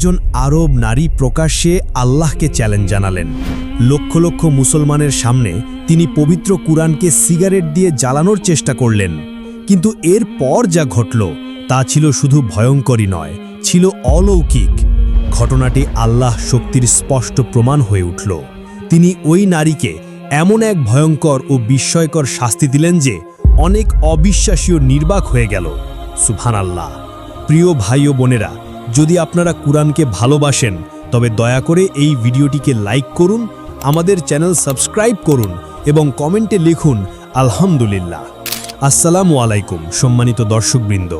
একজন আরব নারী প্রকাশ্যে আল্লাহকে চ্যালেঞ্জ জানালেন। লক্ষ লক্ষ মুসলমানের সামনে তিনি পবিত্র কুরআনকে সিগারেট দিয়ে জ্বালানোর চেষ্টা করলেন। কিন্তু এর পর যা ঘটল, তা ছিল শুধু ভয়ঙ্করই নয়, ছিল অলৌকিক। ঘটনাটি আল্লাহ শক্তির স্পষ্ট প্রমাণ হয়ে উঠল। তিনি ওই নারীকে এমন এক ভয়ঙ্কর ও বিস্ময়কর শাস্তি দিলেন যে, অনেক অবিশ্বাসীয় নির্বাক হয়ে গেল। সুফান আল্লাহ প্রিয় ভাই ও বোনেরা যদি আপনারা কুরআনকে ভালোবাসেন, তবে দয়া করে এই ভিডিওটিকে লাইক করুন, আমাদের চ্যানেল সাবস্ক্রাইব করুন এবং কমেন্টে লিখুন, আলহামদুলিল্লাহ। আসসালামু আলাইকুম, সম্মানিত দর্শকবৃন্দ।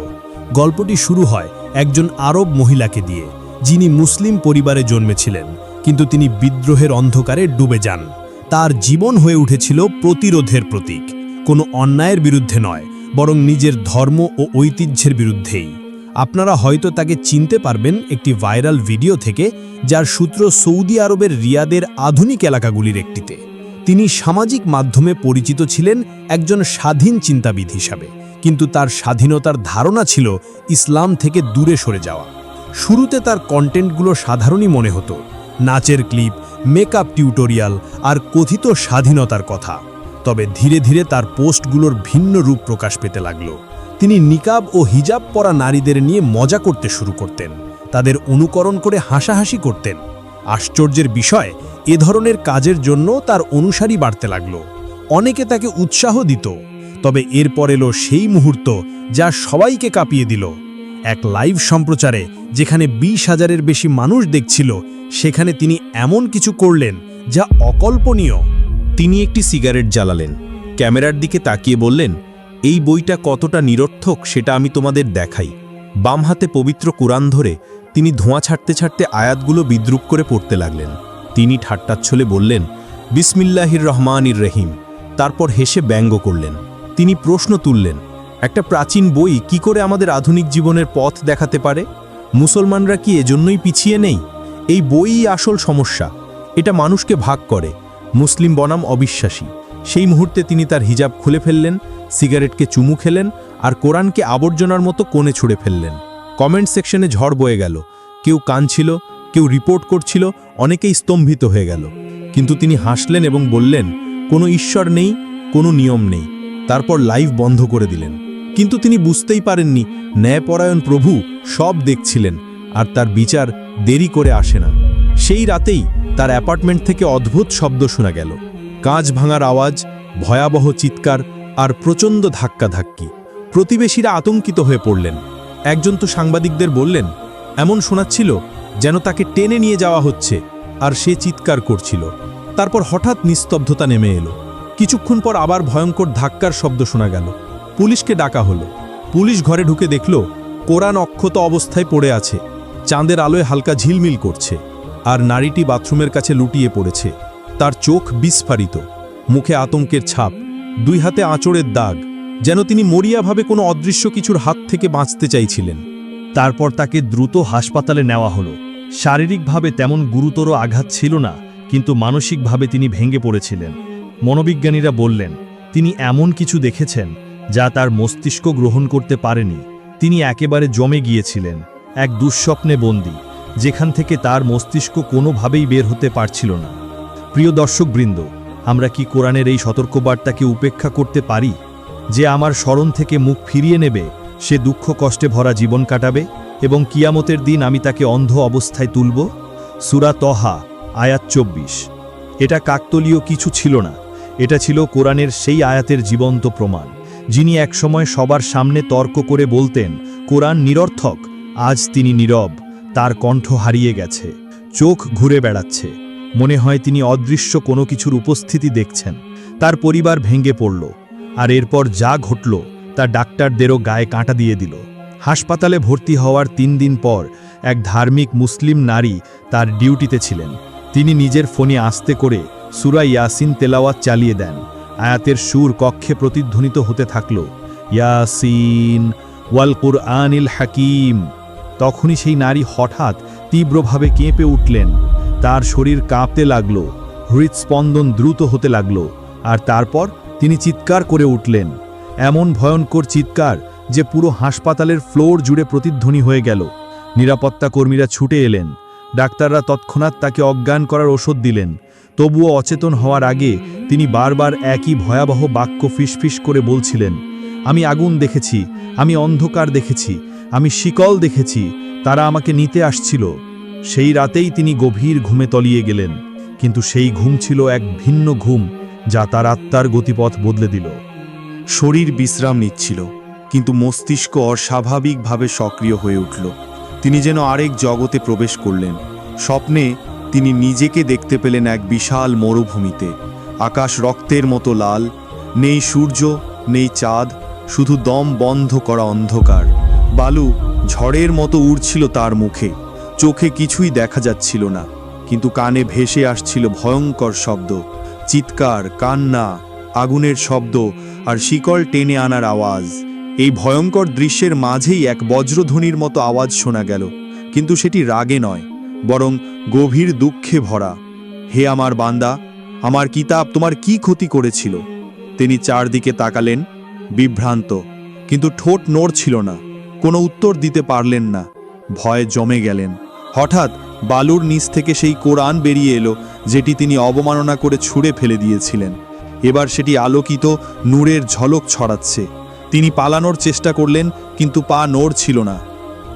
গল্পটি শুরু হয় একজন আরব মহিলাকে দিয়ে, যিনি মুসলিম পরিবারে জন্মেছিলেন, কিন্তু তিনি বিদ্রোহের অন্ধকারে ডুবে যান। তার জীবন হয়ে উঠেছিল প্রতিরোধের প্রতীক। কোনো অন্যায়ের বিরুদ্ধে নয়, বরং নিজের ধর্ম ও ঐতিহ্যের বিরুদ্ধেই। আপনারা হয়তো তাকে চিনতে পারবেন একটি ভাইরাল ভিডিও থেকে যার সূত্র সৌদি আরবের রিয়াদের আধুনিক এলাকাগুলির একটিতে। তিনি সামাজিক মাধ্যমে পরিচিত ছিলেন একজন স্বাধীন চিন্তাবিদ হিসাবে, কিন্তু তার স্বাধীনতার ধারণা ছিল ইসলাম থেকে দূরে সরে যাওয়া। শুরুতে তার কন্টেন্টগুলো সাধারণই মনে হতো, নাচের ক্লিপ, মেকআপ টিউটোরিয়াল আর কথিত স্বাধীনতার কথা। তবে ধীরে ধীরে তার পোস্টগুলোর ভিন্ন রূপ প্রকাশ পেতে লাগল। তিনি নিকাব ও হিজাব পরা নারীদের নিয়ে মজা করতে শুরু করতেন। তাদের অনুকরণ করে হাসাহাসি করতেন। আশ্চর্যের বিষয়, এ ধরনের কাজের জন্য তার অনুসারী বাড়তে লাগল। অনেকে তাকে উৎসাহ দিত। তবে এরপর এলো সেই মুহূর্ত যা সবাইকে কাঁপিয়ে দিল। এক লাইভ সম্প্রচারে যেখানে বিশ হাজারের বেশি মানুষ দেখছিল, সেখানে তিনি এমন কিছু করলেন যা অকল্পনীয়। তিনি একটি সিগারেট জ্বালালেন। ক্যামেরার দিকে তাকিয়ে বললেন এই বইটা কতটা নিরর্থক সেটা আমি তোমাদের দেখাই। বাম হাতে পবিত্র কোরআন ধরে তিনি ধোঁয়া ছাড়তে ছাড়তে আয়াতগুলো বিদ্রুপ করে পড়তে লাগলেন। তিনি ঠাট্টাচ্ছলে বললেন, বিসমিল্লাহির রহমানির রহিম। তারপর হেসে ব্যঙ্গ করলেন। তিনি প্রশ্ন তুললেন, একটা প্রাচীন বই কি করে আমাদের আধুনিক জীবনের পথ দেখাতে পারে? মুসলমানরা কি এজন্যই পিছিয়ে নেই? এই বইই আসল সমস্যা। এটা মানুষকে ভাগ করে। মুসলিম বনাম অবিশ্বাসী। সেই মুহূর্তে তিনি তার হিজাব খুলে ফেললেন, সিগারেটকে চুমু খেলেন আর কোরআনকে আবর্জনার মতো কোণে ছুঁড়ে ফেললেন। কমেন্ট সেকশনে ঝড় বয়ে গেল। কেউ কাঁদছিল, কেউ রিপোর্ট করছিল, অনেকেই স্তম্ভিত হয়ে গেল। কিন্তু তিনি হাসলেন এবং বললেন, কোনো ঈশ্বর নেই, কোনো নিয়ম নেই। তারপর লাইভ বন্ধ করে দিলেন। কিন্তু তিনি বুঝতেই পারেননি, ন্যায়পরায়ণ প্রভু সব দেখছিলেন আর তার বিচার দেরি করে আসে না। সেই রাতেই তার অ্যাপার্টমেন্ট থেকে অদ্ভুত শব্দ শোনা গেল। কাঁচ ভাঙার আওয়াজ, ভয়াবহ চিৎকার আর প্রচণ্ড ধাক্কাধাক্কি। প্রতিবেশীরা আতঙ্কিত হয়ে পড়লেন। একজন তো সাংবাদিকদের বললেন, এমন শোনাচ্ছিল যেন তাকে টেনে নিয়ে যাওয়া হচ্ছে আর সে চিৎকার করছিল। তারপর হঠাৎ নিস্তব্ধতা নেমে এলো। কিছুক্ষণ পর আবার ভয়ঙ্কর ধাক্কার শব্দ শোনা গেল। পুলিশকে ডাকা হলো। পুলিশ ঘরে ঢুকে দেখল কোরআন অক্ষত অবস্থায় পড়ে আছে। চাঁদের আলোয় হালকা ঝিলমিল করছে আর নারীটি বাথরুমের কাছে লুটিয়ে পড়েছে। তার চোখ বিস্ফারিত, মুখে আতঙ্কের ছাপ, দুই হাতে আঁচড়ের দাগ, যেন তিনি মরিয়াভাবে কোনো অদৃশ্য কিছুর হাত থেকে বাঁচতে চাইছিলেন। তারপর তাকে দ্রুত হাসপাতালে নেওয়া হলো। শারীরিকভাবে তেমন গুরুতর আঘাত ছিল না, কিন্তু মানসিকভাবে তিনি ভেঙে পড়েছিলেন। মনোবিজ্ঞানীরা বললেন, তিনি এমন কিছু দেখেছেন, যা তার মস্তিষ্ক গ্রহণ করতে পারেনি। তিনি একেবারে জমে গিয়েছিলেন, এক দুঃস্বপ্নে বন্দী, যেখান থেকে তার মস্তিষ্ক কোনোভাবেই বের হতে পারছিল না। প্রিয় দর্শকবৃন্দ, আমরা কি কোরআনের এই সতর্কবার্তাকে উপেক্ষা করতে পারি যে আমার স্মরণ থেকে মুখ ফিরিয়ে নেবে, সে দুঃখ কষ্টে ভরা জীবন কাটাবে এবং কিয়ামতের দিন আমি তাকে অন্ধ অবস্থায় তুলব? সুরা তহা, আয়াত চব্বিশ। এটা কাকতলীয় কিছু ছিল না, এটা ছিল কোরআনের সেই আয়াতের জীবন্ত প্রমাণ, যিনি একসময় সবার সামনে তর্ক করে বলতেন, কোরআন নিরর্থক, আজ তিনি নীরব, তার কণ্ঠ হারিয়ে গেছে, চোখ ঘুরে বেড়াচ্ছে। মনে হয় তিনি অদৃশ্য কোনো কিছুর উপস্থিতি দেখছেন। তার পরিবার ভেঙে পড়ল, আর এরপর যা ঘটল তা ডাক্তারদেরও গায়ে কাঁটা দিয়ে দিল। হাসপাতালে ভর্তি হওয়ার তিন দিন পর এক ধার্মিক মুসলিম নারী তার ডিউটিতে ছিলেন। তিনি নিজের ফোনে আস্তে করে সুরা ইয়াসিন তেলাওয়াত চালিয়ে দেন। আয়াতের সুর কক্ষে প্রতিধ্বনিত হতে থাকল, ইয়াসিন ওয়াল কুরআনিল হাকিম। তখনই সেই নারী হঠাৎ তীব্রভাবে কেঁপে উঠলেন। তার শরীর কাঁপতে লাগল, হৃৎস্পন্দন দ্রুত হতে লাগল, আর তারপর তিনি চিৎকার করে উঠলেন। এমন ভয়ঙ্কর চিৎকার যে পুরো হাসপাতালের ফ্লোর জুড়ে প্রতিধ্বনি হয়ে গেল। নিরাপত্তা কর্মীরা ছুটে এলেন। ডাক্তাররা তৎক্ষণাৎ তাকে অজ্ঞান করার ওষুধ দিলেন। তবুও অচেতন হওয়ার আগে তিনি বারবার একই ভয়াবহ বাক্য ফিসফিস করে বলছিলেন, আমি আগুন দেখেছি, আমি অন্ধকার দেখেছি, আমি শিকল দেখেছি, তারা আমাকে নিতে আসছিল। সেই রাতেই তিনি গভীর ঘুমে তলিয়ে গেলেন, কিন্তু সেই ঘুম ছিল এক ভিন্ন ঘুম যা তার আত্মার গতিপথ বদলে দিল। শরীর বিশ্রাম নিচ্ছিল, কিন্তু মস্তিষ্ক অস্বাভাবিকভাবে সক্রিয় হয়ে উঠল। তিনি যেন আরেক জগতে প্রবেশ করলেন। স্বপ্নে তিনি নিজেকে দেখতে পেলেন এক বিশাল মরুভূমিতে। আকাশ রক্তের মতো লাল, নেই সূর্য, নেই চাঁদ, শুধু দম বন্ধ করা অন্ধকার। বালু ঝড়ের মতো উড়ছিল তার মুখে। চোখে কিছুই দেখা যাচ্ছিল না, কিন্তু কানে ভেসে আসছিল ভয়ঙ্কর শব্দ, চিৎকার, কান্না, আগুনের শব্দ আর শিকল টেনে আনার আওয়াজ। এই ভয়ঙ্কর দৃশ্যের মাঝেই এক বজ্রধ্বনির মতো আওয়াজ শোনা গেল, কিন্তু সেটি রাগে নয়, বরং গভীর দুঃখে ভরা। হে আমার বান্দা, আমার কিতাব তোমার কি ক্ষতি করেছিল? তিনি চারদিকে তাকালেন, বিভ্রান্ত, কিন্তু ঠোঁট নড়ছিল না, কোনো উত্তর দিতে পারলেন না, ভয়ে জমে গেলেন। হঠাৎ বালুর নিচ থেকে সেই কোরআন বেরিয়ে এলো, যেটি তিনি অবমাননা করে ছুঁড়ে ফেলে দিয়েছিলেন। এবার সেটি আলোকিত নূরের ঝলক ছড়াচ্ছে। তিনি পালানোর চেষ্টা করলেন, কিন্তু পা নড়ছিল না।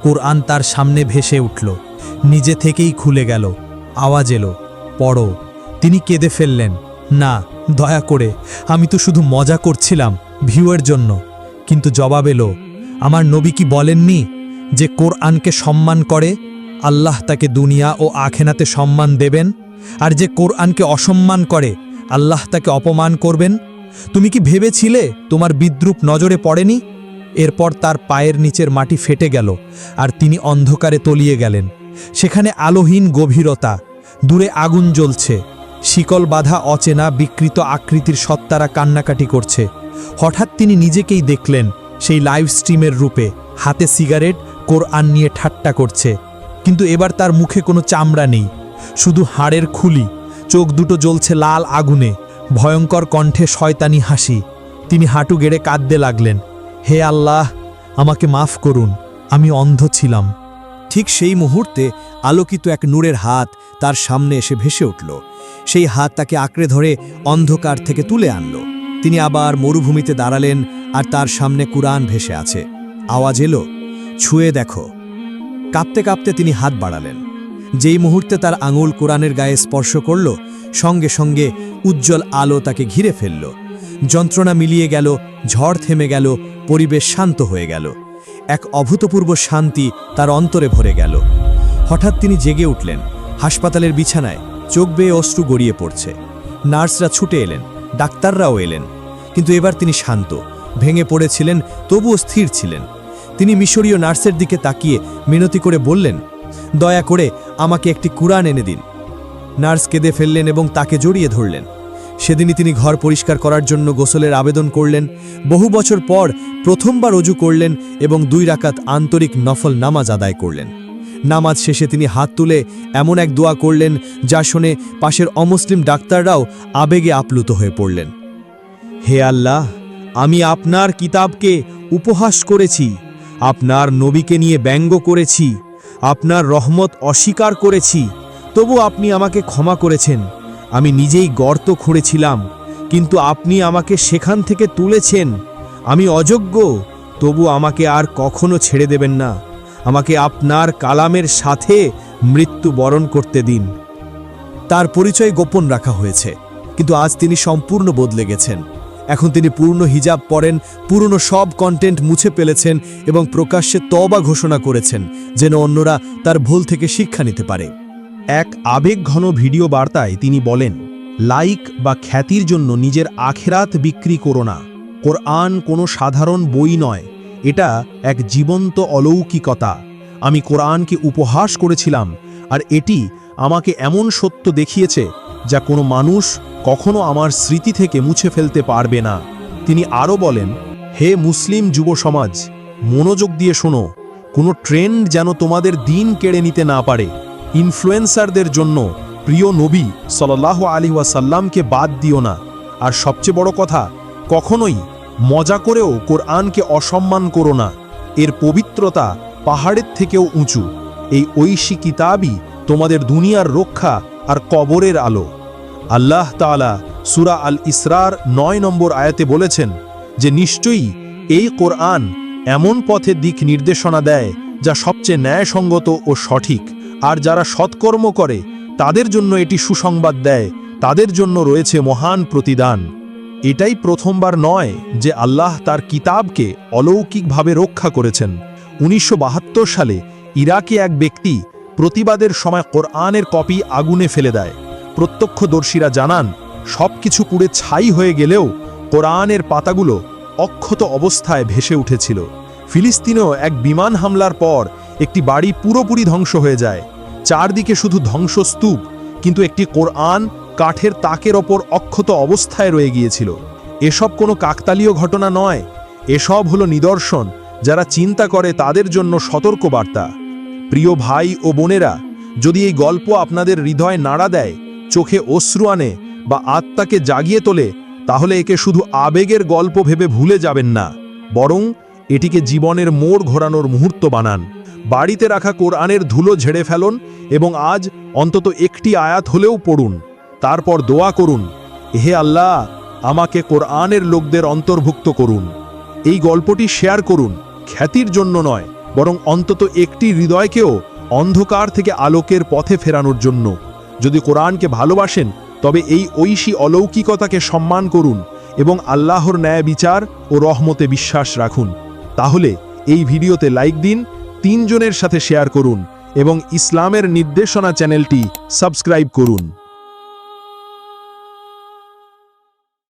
কোরআন তার সামনে ভেসে উঠল, নিজে থেকেই খুলে গেল, আওয়াজ এলো, পড়ো। তিনি কেঁদে ফেললেন, না, দয়া করে, আমি তো শুধু মজা করছিলাম ভিউয়ের জন্য। কিন্তু জবাব এলো, আমার নবী কি বলেননি যে কোরআনকে সম্মান করে? আল্লাহ তাকে দুনিয়া ও আখেনাতে সম্মান দেবেন, আর যে কোরআনকে অসম্মান করে, আল্লাহ তাকে অপমান করবেন। তুমি কি ভেবেছিলে তোমার বিদ্রুপ নজরে পড়েনি? এরপর তার পায়ের নিচের মাটি ফেটে গেল, আর তিনি অন্ধকারে তলিয়ে গেলেন। সেখানে আলোহীন গভীরতা, দূরে আগুন জ্বলছে, শিকল বাধা অচেনা বিকৃত আকৃতির সত্তারা কান্নাকাটি করছে। হঠাৎ তিনি নিজেকেই দেখলেন, সেই লাইভ স্ট্রিমের রূপে, হাতে সিগারেট, কোরআন নিয়ে ঠাট্টা করছে। কিন্তু এবার তার মুখে কোনো চামড়া নেই, শুধু হাড়ের খুলি, চোখ দুটো জ্বলছে লাল আগুনে, ভয়ঙ্কর কণ্ঠে শয়তানি হাসি। তিনি হাঁটু গেড়ে কাঁদতে লাগলেন, হে আল্লাহ, আমাকে মাফ করুন, আমি অন্ধ ছিলাম। ঠিক সেই মুহূর্তে আলোকিত এক নূরের হাত তার সামনে এসে ভেসে উঠল। সেই হাত তাকে আঁকড়ে ধরে অন্ধকার থেকে তুলে আনলো। তিনি আবার মরুভূমিতে দাঁড়ালেন আর তার সামনে কুরআন ভেসে আছে। আওয়াজ এলো, ছুঁয়ে দেখো কাঁপতে কাঁপতে তিনি হাত বাড়ালেন। যেই মুহূর্তে তার আঙুল কোরআনের গায়ে স্পর্শ করল, সঙ্গে সঙ্গে উজ্জ্বল আলো তাকে ঘিরে ফেলল। যন্ত্রণা মিলিয়ে গেল, ঝড় থেমে গেল, পরিবেশ শান্ত হয়ে গেল। এক অভূতপূর্ব শান্তি তার অন্তরে ভরে গেল। হঠাৎ তিনি জেগে উঠলেন, হাসপাতালের বিছানায়, চোখ বেয়ে অশ্রু গড়িয়ে পড়ছে। নার্সরা ছুটে এলেন, ডাক্তাররাও এলেন, কিন্তু এবার তিনি শান্ত, ভেঙে পড়েছিলেন, তবুও স্থির ছিলেন। তিনি মিশরীয় নার্সের দিকে তাকিয়ে মিনতি করে বললেন, দয়া করে আমাকে একটি কুরআন এনে দিন। নার্স কেঁদে ফেললেন এবং তাকে জড়িয়ে ধরলেন। সেদিনই তিনি ঘর পরিষ্কার করার জন্য গোসলের আবেদন করলেন, বহু বছর পর প্রথমবার অজু করলেন এবং দুই রাকাত আন্তরিক নফল নামাজ আদায় করলেন। নামাজ শেষে তিনি হাত তুলে এমন এক দোয়া করলেন, যা শুনে পাশের অমুসলিম ডাক্তাররাও আবেগে আপ্লুত হয়ে পড়লেন। হে আল্লাহ, আমি আপনার কিতাবকে উপহাস করেছি। আপনার নবীকে নিয়ে ব্যঙ্গ করেছি, আপনার রহমত অস্বীকার করেছি, তবু আপনি আমাকে ক্ষমা করেছেন। আমি নিজেই গর্ত খুঁড়েছিলাম, কিন্তু আপনি আমাকে সেখান থেকে তুলেছেন। আমি অযোগ্য, তবু আমাকে আর কখনো ছেড়ে দেবেন না। আমাকে আপনার কালামের সাথে মৃত্যু বরণ করতে দিন। তার পরিচয় গোপন রাখা হয়েছে, কিন্তু আজ তিনি সম্পূর্ণ বদলে গেছেন। এখন তিনি পূর্ণ হিজাব পরেন পুরনো সব কন্টেন্ট মুছে ফেলেছেন এবং প্রকাশ্যে তবা ঘোষণা করেছেন, যেন অন্যরা তার ভুল থেকে শিক্ষা নিতে পারে। এক আবেগঘন ভিডিও বার্তায় তিনি বলেন, লাইক বা খ্যাতির জন্য নিজের আখেরাত বিক্রি করো না। কোরআন কোনো সাধারণ বই নয়। এটা এক জীবন্ত অলৌকিকতা। আমি কোরআনকে উপহাস করেছিলাম, আর এটি আমাকে এমন সত্য দেখিয়েছে যা কোনো মানুষ কখনো আমার স্মৃতি থেকে মুছে ফেলতে পারবে না। তিনি আরও বলেন, হে মুসলিম যুব সমাজ, মনোযোগ দিয়ে শোনো। কোনো ট্রেন্ড যেন তোমাদের দিন কেড়ে নিতে না পারে। ইনফ্লুয়েন্সারদের জন্য প্রিয় নবী সাল্লাহ আলী ওয়াসাল্লামকে বাদ দিও না। আর সবচেয়ে বড় কথা, কখনোই মজা করেও কোরআনকে অসম্মান করো না। এর পবিত্রতা পাহাড়ের থেকেও উঁচু। এই ঐশী কিতাবই তোমাদের দুনিয়ার রক্ষা আর কবরের আলো। আল্লাহ তাআলা সুরা আল ইসরার নয় নম্বর আয়াতে বলেছেন যে, নিশ্চয়ই এই কোরআন এমন পথে দিক নির্দেশনা দেয় যা সবচেয়ে ন্যায়সঙ্গত ও সঠিক। আর যারা সৎকর্ম করে, তাদের জন্য এটি সুসংবাদ দেয়। তাদের জন্য রয়েছে মহান প্রতিদান। এটাই প্রথমবার নয় যে আল্লাহ তার কিতাবকে অলৌকিকভাবে রক্ষা করেছেন। উনিশশো বাহাত্তর সালে ইরাকে এক ব্যক্তি প্রতিবাদের সময় কোরআনের কপি আগুনে ফেলে দেয়। প্রত্যক্ষদর্শীরা জানান, সবকিছু পুড়ে ছাই হয়ে গেলেও কোরআনের পাতাগুলো অক্ষত অবস্থায় ভেসে উঠেছিল। ফিলিস্তিনেও এক বিমান হামলার পর একটি বাড়ি পুরোপুরি ধ্বংস হয়ে যায়। চারদিকে শুধু ধ্বংসস্তূপ, কিন্তু একটি কোরআন কাঠের তাকের ওপর অক্ষত অবস্থায় রয়ে গিয়েছিল। এসব কোনো কাকতালীয় ঘটনা নয়। এসব হলো নিদর্শন, যারা চিন্তা করে তাদের জন্য সতর্কবার্তা। প্রিয় ভাই ও বোনেরা, যদি এই গল্প আপনাদের হৃদয় নাড়া দেয়, চোখে অশ্রু আনে বা আত্মাকে জাগিয়ে তোলে, তাহলে একে শুধু আবেগের গল্প ভেবে ভুলে যাবেন না, বরং এটিকে জীবনের মোড় ঘোরানোর মুহূর্ত বানান। বাড়িতে রাখা কোরআনের ধুলো ঝেড়ে ফেলুন এবং আজ অন্তত একটি আয়াত হলেও পড়ুন। তারপর দোয়া করুন, হে আল্লাহ, আমাকে কোরআনের লোকদের অন্তর্ভুক্ত করুন। এই গল্পটি শেয়ার করুন, খ্যাতির জন্য নয় বরং অন্তত একটি হৃদয়কেও অন্ধকার থেকে আলোকের পথে ফেরানোর জন্য। যদি কোরআনকে ভালোবাসেন, তবে এই ঐশী অলৌকিকতাকে সম্মান করুন এবং আল্লাহর ন্যায় বিচার ও রহমতে বিশ্বাস রাখুন। তাহলে এই ভিডিওতে লাইক দিন, তিনজনের সাথে শেয়ার করুন এবং ইসলামের নির্দেশনা চ্যানেলটি সাবস্ক্রাইব করুন।